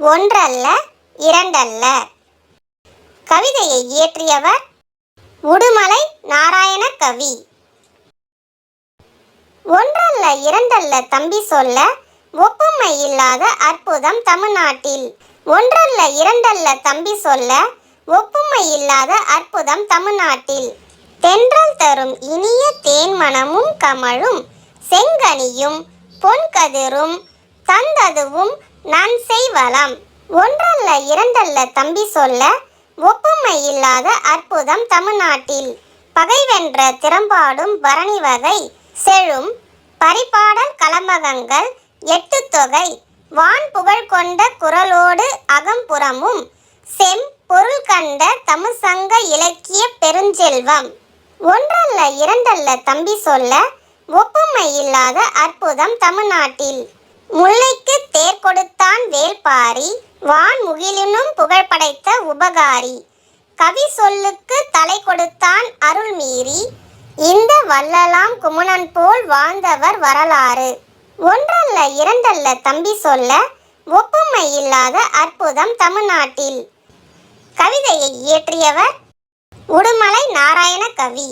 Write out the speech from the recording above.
ஒன்றல்ல இரண்டல்ல. கவிதையை இயற்றியவர் உடுமலை நாராயண கவி. ஒன்றல்ல இரண்டல்ல தம்பி சொல்ல ஒப்புமை இல்லாத அற்புதம் தமிழ்நாட்டில். ஒன்றல்ல இரண்டல்ல தம்பி சொல்ல ஒப்புமை இல்லாத அற்புதம் தமிழ்நாட்டில். தென்றல் தரும் இனிய தேன்மணமும் கமழும் செங்கனியும் பொன்கதிரும் தந்ததுவும் நான் செய்வலாம். ஒன்றல்ல இரண்டல்ல தம்பி சொல்ல ஒப்புமை இல்லாத அற்புதம் தமிழ்நாட்டில். பகைவென்ற திறம்பாடும் பரணி வகை செழும் பரிபாடல் கலம்பகங்கள் எட்டு தொகை வான் புகழ் கொண்ட குரலோடு அகம்புறமும் செம் பொருள் கண்ட தமிழ்சங்க இலக்கிய பெருஞ்செல்வம். ஒன்றல்ல இரண்டல்ல தம்பி சொல்ல ஒப்புமை இல்லாத அற்புதம் தமிழ்நாட்டில். முல்லைக்கு தேர் வேல்பாரி வான் முகிலினும் புகழ் படைத்த உபகாரி. கவி சொல்லுக்கு தலை கொடுத்தான் அருள் மீறி இந்த வல்லலாம் குமணன் போல் வாழ்ந்தவர் வரலாறு. ஒன்றல்ல இரண்டல்ல தம்பி சொல்ல ஒப்புமை இல்லாத அற்புதம் தமிழ்நாட்டில். கவிதையை இயற்றியவர் உடுமலை நாராயண கவி.